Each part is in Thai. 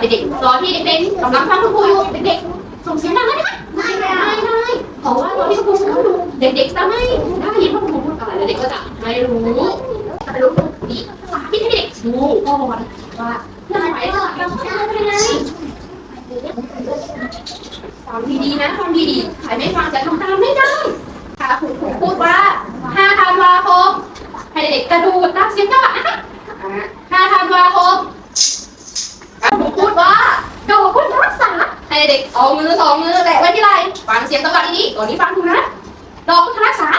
กับเด็กๆรอที่เด็กๆกำลังฟังคุณครูอยู่เด็กๆส่งเสียงดังเลยนะคะไม่ได้ไม่ได้เพราะว่าตอนที่คุณครูพูดดูเด็กๆจะไม่ได้ยินว่าคุณครูพูดอะไรแล้วเด็กก็จะไม่รู้จะไปรู้ดีสาธิตให้เด็กดูก่อนว่าเคลื่อนไหวเราทำยังไงฟังดีๆนะฟังดีๆใครไม่ฟังจะทำตามไม่ได้ค่ะคุณครูพูดว่า5ธันวาคมให้เด็กกระโดดตามเสียงจังหวะนะคะ5ธันวาคม เด็กเอามือสองมือแตะไว้ที่ไหล่ฟังเสียงจังหวะดีๆก่อนนี้ฟังถูนะ ดอกพุทธรักษา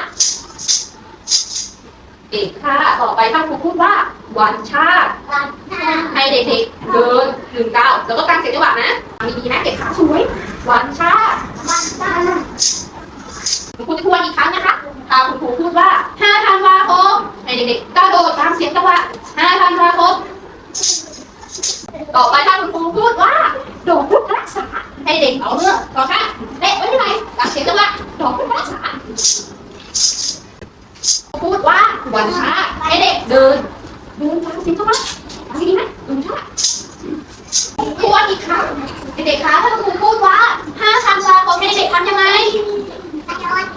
เอกค่ะ ต่อไปถ้าครูพูดว่าวันชาติวันหน้าให้เด็กๆเดินหนึ่งก้าวแล้วก็การเสียงจังหวะนะฟังดีๆนะเก็บขาสวย วันชาติวันหน้าคุณครูจะทวนอีกครั้งนะคะถ้าคุณครูพูดว่า5ธันวาคมให้เด็กๆกระโดดตามเสียงจังหวะ5ธันวาคม ต่อไปถ้าคุณครูพูดว่าโดดพุทธรักษาให้เด็กเอามือต่อข้างเตะไว้ที่ไหนตามเสียงจังหวะโดดพุทธรักษาพูดว่าวันชาให้เด็กเดินเดินตามเสียงจังหวะฟังดีๆนะเดินชาติทวนอีกครั้งเด็กๆคะถ้าคุณครูพูดว่า5ธันวาคมให้เด็กทำยังไง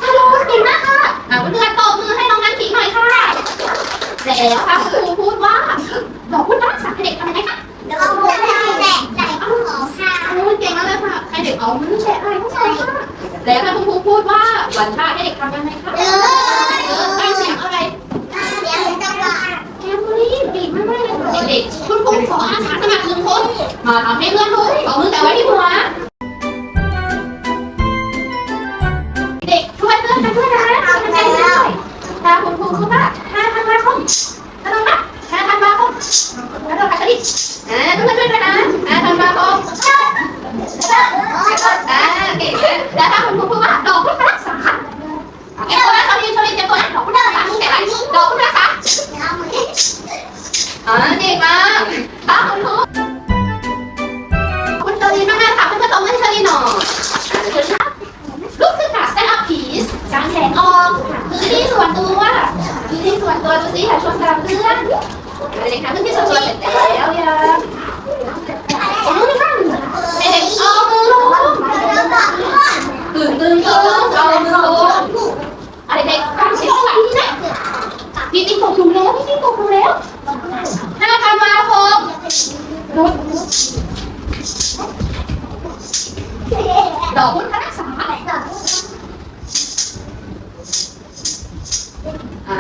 ฮัลโหลเก่งมากค่ะอ่าเพื่อนๆตบมือให้น้องนันทีหน่อยค่ะแล้วค่ะคุณครูพูดว่าดอกพุทธรักษาให้เด็กทำยังไงคะ เราจะได้แหละไหลของค่ะโอ้เก่งมากเลยค่ะให้เด็กเอามือแฉะอะไรทั้งสองค่ะแล้วถ้าคุณครูพูดว่าวันชาติให้เด็กทำยังไงคะเออเออตั้งเสียงอะไรเสียงจังหวะแคมบรีนเก่งมากๆเลยเด็กๆคุณครูขออาสาสมัครหนึ่งคนมาทำให้เพื่อนดูเอามือแต่ไว้ที่หัว ดอกพุทธรักษาอ่าเก่งมากถ้าคุณครูคุณเชาวลินมากๆค่ะเพื่อนๆตบมือให้ชาวลินหน่อยอ่าเดี๋ยวเชิญครับลุกขึ้นค่ะ stand up please กางแขนออกพื้นที่ส่วนตัวพื้นที่ส่วนตัวดูสิค่ะชวนกับเพื่อนอะไรเลยค่ะพื้นที่ส่วนตัวเสร็จแล้วยังตึงตึงตึงตึงเอามือลงอะไรเด็กกางเสียงหลังนี่นะพี่ติ๊กตกถูกแล้วพี่ติ๊กตกถูกแล้วห้าธันวาคมรุด ดอกพุทธรักษาอ่า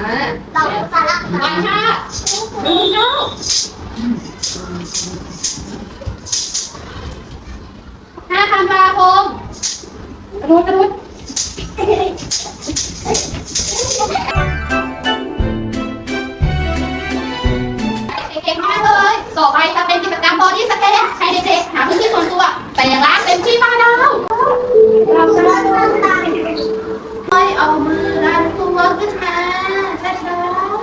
เราสารวันชาติหนึ่งเก้าห้าธันวาคมกระโดดกระโดดเก่งมากเลย ต่อไปจะเป็นกิจกรรมบอดี้สแกนให้เด็กๆหาพื้นที่ส่วนตัว แต่อย่างละเต็มที่บ้านเรา เราจะไม่เอามือดันตัวขึ้นมาช้า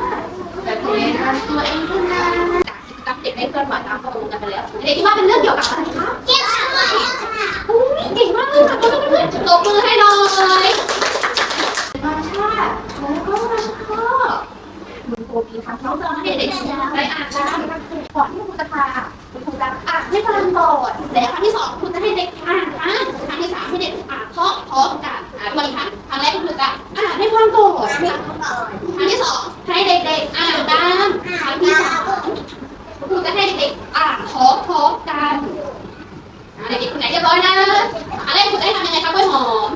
ๆแต่ตัวเองดันตัวเองขึ้นมาจากกิจกรรมเด็กได้เคลื่อนไหวตามข้อมูลกันไปแล้วเด็กที่ว่าเป็นเรื่องเกี่ยวกับอะไรคะเก็บอาไว้อุ๊ยเก่งมากเลยค่ะเพื่อนๆตบมือให้หน่อยมาชาติแล้วก็มาชาติคุณครูมีคำน้องจะให้เด็กๆได้อ่านกันก่อนที่คุณจะพาคุณครูจะอ่านให้ฟังก่อนแล้วครั้งที่สองคุณจะให้เด็กอ่านนครั้งที่สามให้เด็กานพร้อมพร้อกันอ่านวันครั้งครั้งแรกคุณครูจะอ่านให้ฟังก่อนครั้งที่สองให้เด็กๆอ่านตามครั้งที่สามคุณครูจะให้เด็กๆอ่านพร้อมพร้อมกันอ่าเด็กๆคนไหนเรียบร้อยนะอันแรกคุณจะให้ทำยังไงครับกล้วยหอม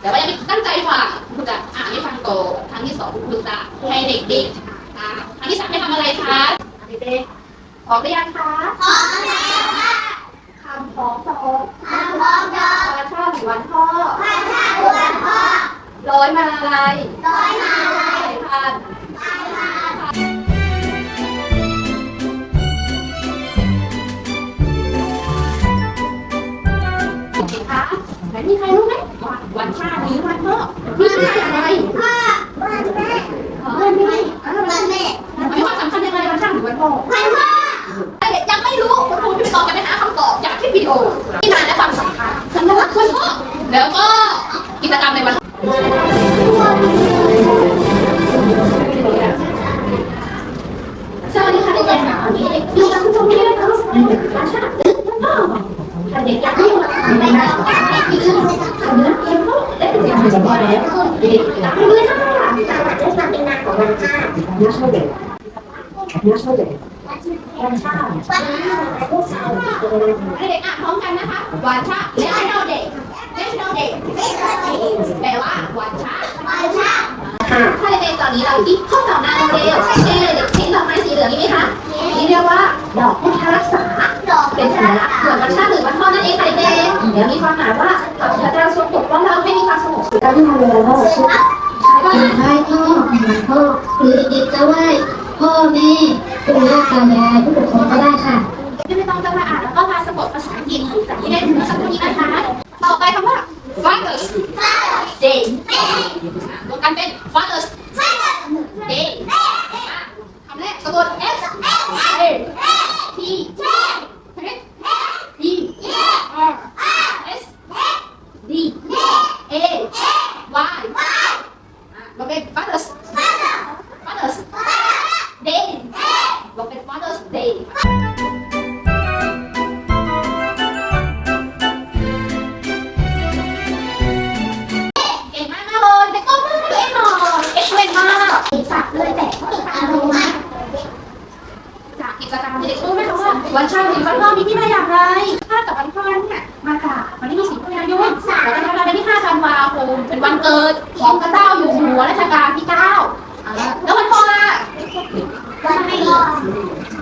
แต่ว่ายังไม่ตั้งใจฟังคุณจะอ่านให้ฟังก่อนครั้งที่สองคุณจะให้เด็กๆอ่านครั้งที่สามให้ทำอะไรคะเด็กๆพร้อมหรือยังคะพร้อมแล้ว National Day. National Day. วันชาติเด็กอ่านพร้อมกันนะคะวันชาติ National Day National Day แปลว่าวันชาติวันชาติถ้าเด็กๆตอนนี้เราที่ห้องดอกนาโมเดลเด็กเห็นดอกไม้สีเหลืองนี้ไหมคะนี่เรียกว่าดอกพุทธรักษาดอกเป็นสัญลักษณ์เหมือนวันชาติหรือวันพ่อนั่นเองค่ะเด็กๆแล้วมีความหมายว่าพระพุทธเจ้าทรงปกป้องเราให้มีความสงบสุขการที่ทำเลแล้วลาเราชื่อไหว้พ่อไหว้พ่อหรือเด็กๆจะไหว้พ่อแม่ปู่ย่าตายายผู้ปกครองก็ได้ค่ะไม่ต้องจะมาอ่านแล้วก็มาสะกดภาษาอังกฤษจากที่ได้ถึงเมื่อสักครู่นี้นะคะ ต่อไปคำว่า Father's Day เกิดของพระเจ้าอยู่หัวรัชกาลที่9อ่าแล้ววันพ่อล่ะวันไม่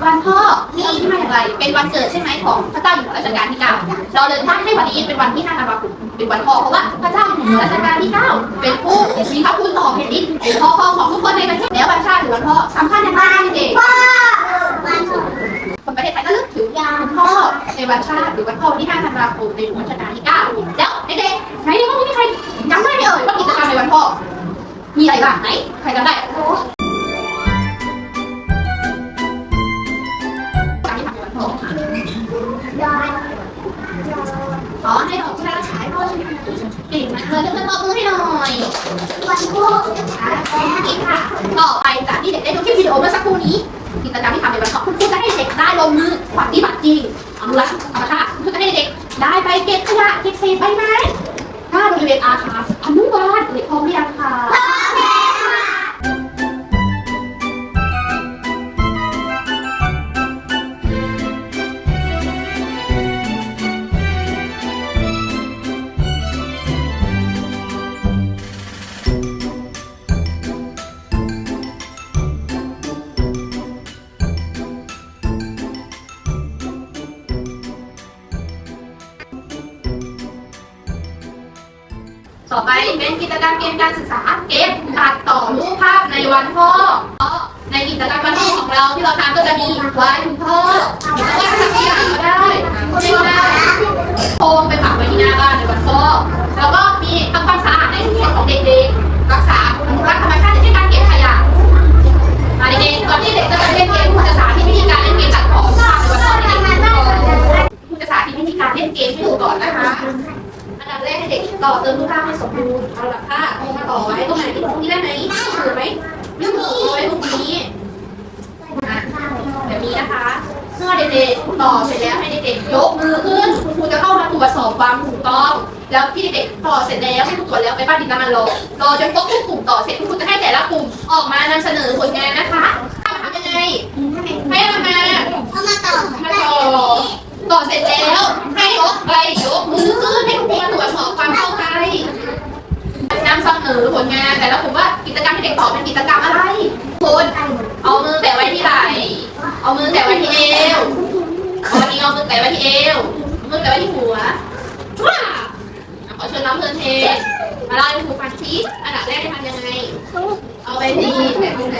วันพ่อมีที่มาอย่างไร เป็นวันเกิดใช่ไหมของพระเจ้าอยู่หัวรัชกาลที่9เราเลยตั้งให้วันนี้เป็นวันที่5ธันวาคมเป็นวันพ่อเพราะว่าพระเจ้าอยู่หัวรัชกาลที่9เป็นผู้มีพระคุณต่อแผ่นดินเป็นพ่อของทุกคนในประเทศแล้ววันชาติหรือวันพ่อสำคัญอย่างไรเด็กพ่อวันศุกร์คนประเทศไทยก็เลือกถือยาวันพ่อในวันชาติหรือวันพ่อที่5ธันวาคมในหลวงรัชกาลที่9แล้วเด็กๆไหนในห้องนี้มีใคร จำได้ไหมเอ่ยว่ากิจกรรมในวันพ่อ มีอะไรบ้างไหนใครจำได้การที่ทำในวันพ่อดอยอ๋อให้ดอกกุหลาบฉายพ่อใช่ไหมเก่งมากเลยเพื่อนๆตบมือให้หน่อยวันพุธอีกค่ะต่อไปจากที่เด็กได้ดูคลิปวิดีโอเมื่อสักครู่นี้กิจกรรมที่ทำในวันพ่อคุณครูจะให้เด็กได้ลงมือปฏิบัติจริงเอาละเอาละค่ะคุณจะให้เด็กได้ไปเก็บขยะเก็บเศษใบไม้ถ้าบริเวณอาคาร อนุบาลเด็กพร้อมหรือยังคะ ต่อไปเป็นกิจกรรมเกมการศึกษาเกมตัดต่อรูปภาพในวันพ่อในกิจกรรมวันพ่อของเราที่เราทำก็จะมีวันพ่อแล้วก็ทำที่ไหนก็ได้เรียกว่าโคมไปปักไว้ที่หน้าบ้านในวันพ่อแล้วก็มีทำความสะอาดในชุมชนของเด็กๆรักษาอนุรักษ์ธรรมชาติอย่างเช่นการเก็บขยะอะเด็กๆก่อนที่เด็กจะไปเล่นเกมครูจะสาธิตวิธีการเล่นเกมตัดต่อรูปภาพในวันพ่อให้เด็กๆดูก่อนครูจะสาธิตวิธีการเล่นเกมให้ดูก่อนนะคะ แรกให้เด็กต่อเติมรูปภาพให้สมบูรณ์เอาหลักผ้ามาต่อไว้ตรงไหนตรงนี้ได้ไหมถูกไหมไม่ถูกเอาไว้ตรงนี้อะแบบนี้นะคะเมื่อเด็กๆต่อเสร็จแล้วให้เด็กๆยกมือขึ้นคุณครูจะเข้ามาตรวจสอบความถูกต้อง แล้วที่เด็กๆต่อเสร็จแล้วให้ครูตรวจแล้วไปบ้านดินน้ำมันรอรอจนครบทุกกลุ่มต่อเสร็จคุณครูจะให้แต่ละกลุ่มออกมานำเสนอผลงานนะคะทำยังไงให้ทำมาเอามาต่อมาต่อต่อเสร็จแล้วให้ยกไปยกมือขึ้นให้คุณครู จกรรมอะไรคุณเอามือแตะไว้ที่ไหล่เอามือแตะไว้ที่เอวเอาทีเอามือแตะไว้ที่เอวเอามือแตะไว้ที่หัวชั่วขอเชิญน้องเพื่อนเทมาเล่าให้ครูฟังชี้อันดับแรกให้ทำยังไง เอาไปดีแตะตรงไหน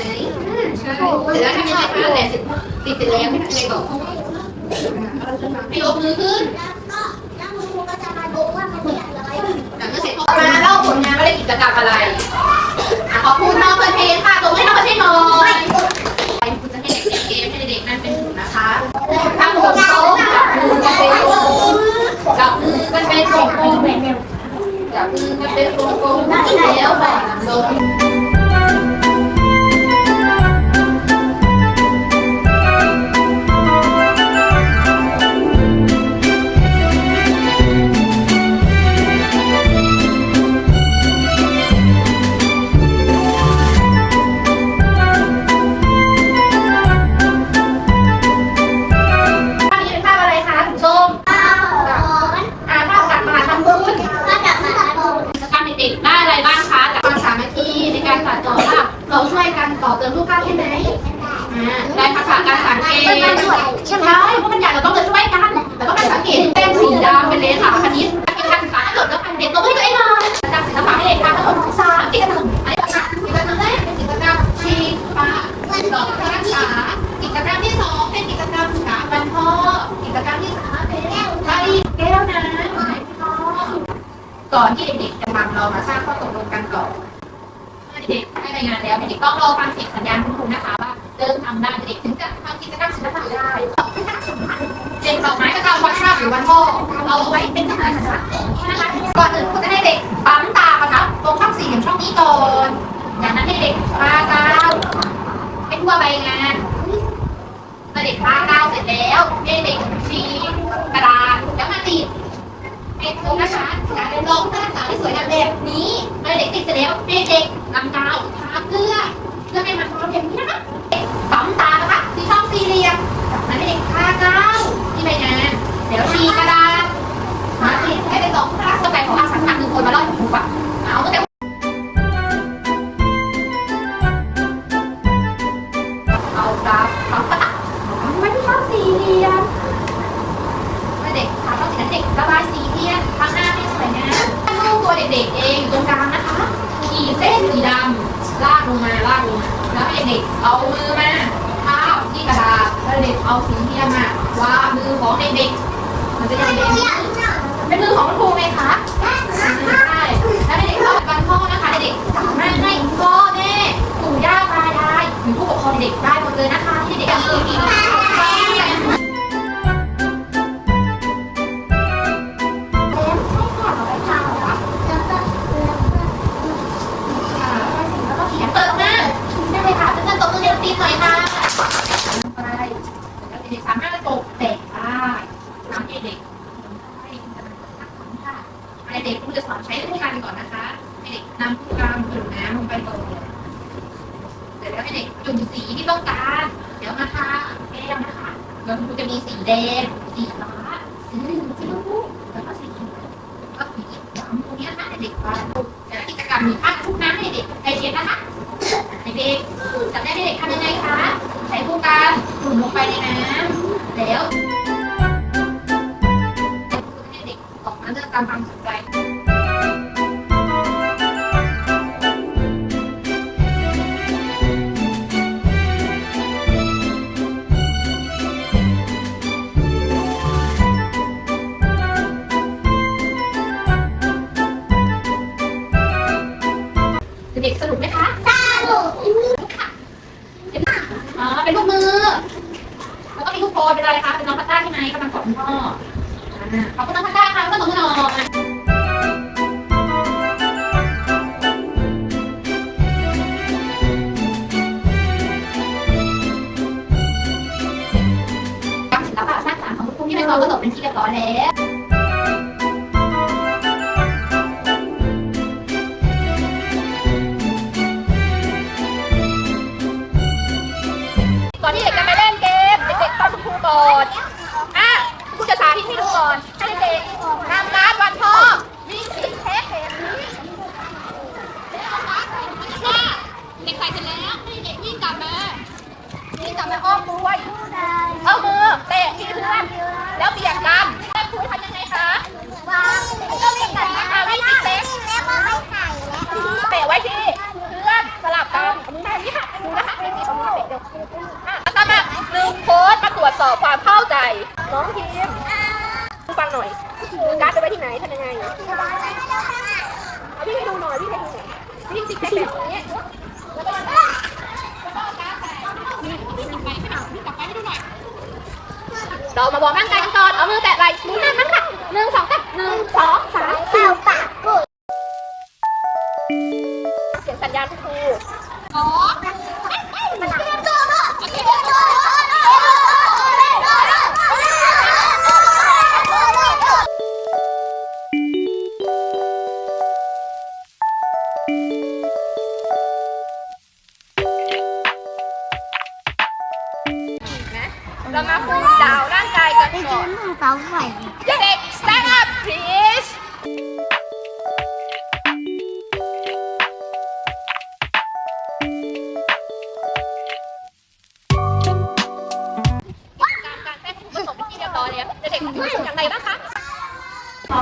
อ่าใช่เสร็จแล้วทำยังไงคะแตะเสร็จติดเสร็จแล้วให้ทำยังไงต่อให้ยกมือขึ้นแล้วก็แล้วคุณครูก็จะมาดูว่ามันมีอะไรหลังจากเสร็จออกมาเล่าผลงานว่าได้กิจกรรมอะไรอะ ขอบคุณน้องเปิดเพลงค่ะตบมือให้น้องเปิดเพลน้อยไปคุณจะให้เด็กเนเกมให้เด็กนั่นเป็นถุงนะคะทำผมโต๊ะจับมือกันเป็นกลมกจับมือกันเป็นกลมจับมือกันเป็นกลมแล้วแบบลง ก่อนที่เด็กๆจะทำเรามาสร้างข้อตกลงกันก่อนเมื่อเด็กๆให้รายงานแล้วเด็กๆต้องรอฟังเสียงสัญญาณคุณครูนะคะว่าเริ่มทำได้เด็กถึงจะทำกิจกรรมศิลปะได้เด็กดอกไม้ก็ตามวันชาติหรือวันพ่อเอาไว้เป็นสัญลักษณ์นะคะก่อนอื่นครูจะให้เด็กปั๊มตาก่อนนะตรงช่องสี่เหลี่ยมช่องนี้ก่อนจากนั้นให้เด็กปาดาวให้ทั่วใบงานเมื่อเด็กปาดาวเสร็จแล้วให้เด็กชี้กระดาษแล้วมาติด เป็นครูนะคะการเป็นรองผู้รักษาที่สวยงามแบบนี้มาเด็กติดเสร็จแล้วเด็กนำกาวทาเกลือเพื่อให้มันพร้อมอย่างนี้นะคะปั๊มตานะคะที่ช่องสี่เหลี่ยมจากนั้นเด็กทากาวที่ใบหน้าเดี๋ยวชีกระดาษมาติดให้เป็นรองผู้รักษาไปของอาสาสมัครหนึ่งคนมาเล่าให้ผมฟัง ลงมาลากลงมาแล้วให้เด็กเอามือมาทาบที่กระดาษแล้วเด็กเอาสีเทียมมาวางมือของเด็กๆมันจะเป็นตัวเด็กอย่างหน่อยเป็นมือของคุณครูไหมคะใช่แล้วเด็กๆเข้าบันพ่อนะคะเด็กๆสามารถให้พ่อแม่ปู่ย่าตายายหรือผู้ปกครองเด็กได้หมดเลยนะคะที่เด็กๆมีแล้วำตรงนี้นะคะเด็กๆวาดรูปแต่ละกิจกรรมมีภาพชุบน้ำให้เด็กใครเขียนนะคะเด็กๆจำได้ไหมเด็กทำยังไงคะใส่ผู้การจุ่มลงไปในน้ำแล้วให้เด็กออกมาเลือกตามความ อ่ สมัครหนึ่งโค้ดมาตรวจสอบความเข้าใจ น้องทีมฟังหน่อยการ์ดไปไว้ที่ไหนทำยังไงเอาพี่ให้ดูหน่อยพี่ให้ดูหน่อยพี่ซิกแซกแบบนี้แล้วก็แล้วก็เอาการ์ดใส่นี่นี่ทำไปให้หน่อกลับไปให้ดูหน่อยเรามาวอร์มร่างกายกันก่อน เอามือแตะไหล่มือห้าครั้งค่ะหนึ่งสองสามหนึ่งสอง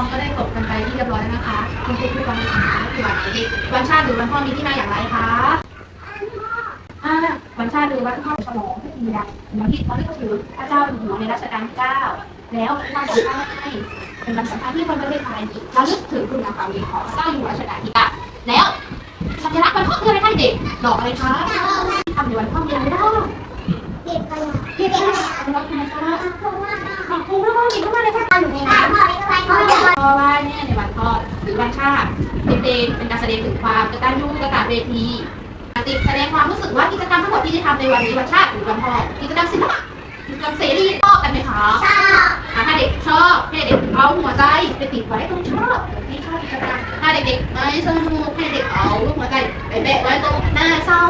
อมก็ได้จบกันไปที่เรียบร้อยแล้วนะคะ คุณครูผู้กำกับการคือวันเด็กวันชาติหรือวันพ่อมีที่มาอย่างไรคะอ่าวันชาติหรือวันพ่อฉลองที่มีนะวันที่เขาเรียกก็คือพระเจ้าอยู่หัวในรัชกาลที่เก้าแล้ววันสำคัญให้เป็นวันสำคัญที่คนประเทศไทยระลึกถึงคุณงามความดีของพระเจ้าอยู่หัวรัชกาลที่เก้าแล้วสัญลักษณ์วันพ่อคืออะไรคะเด็กดอกอะไรคะทำในวันพ่อมีอะไรบ้างเด็กไปเด็กอะไรอนุรักษ์ธรรมชาติขอบคุณ วันชาติเด็กๆเป็นการแสดงถึงความกระตัญญูกระตเวทีติดแสดงความรู้สึกว่ากิจกรรมทั้งหมดที่ได้ทำในวันนี้วันชาติหรือวันทอกิจกรรมศิลปะกิจกรรมเสรีชอบกันไหมคะชอบอ่ถ้าเด็กชอบให้เด็กเอาหัวใจไปติดไว้ตรงชอบที่ชอบกิจกรรมถ้าเด็กๆไม่สนุกให้เด็กเอาลูกหัวใจไปแปะไว้ตรงหน้าเศร้า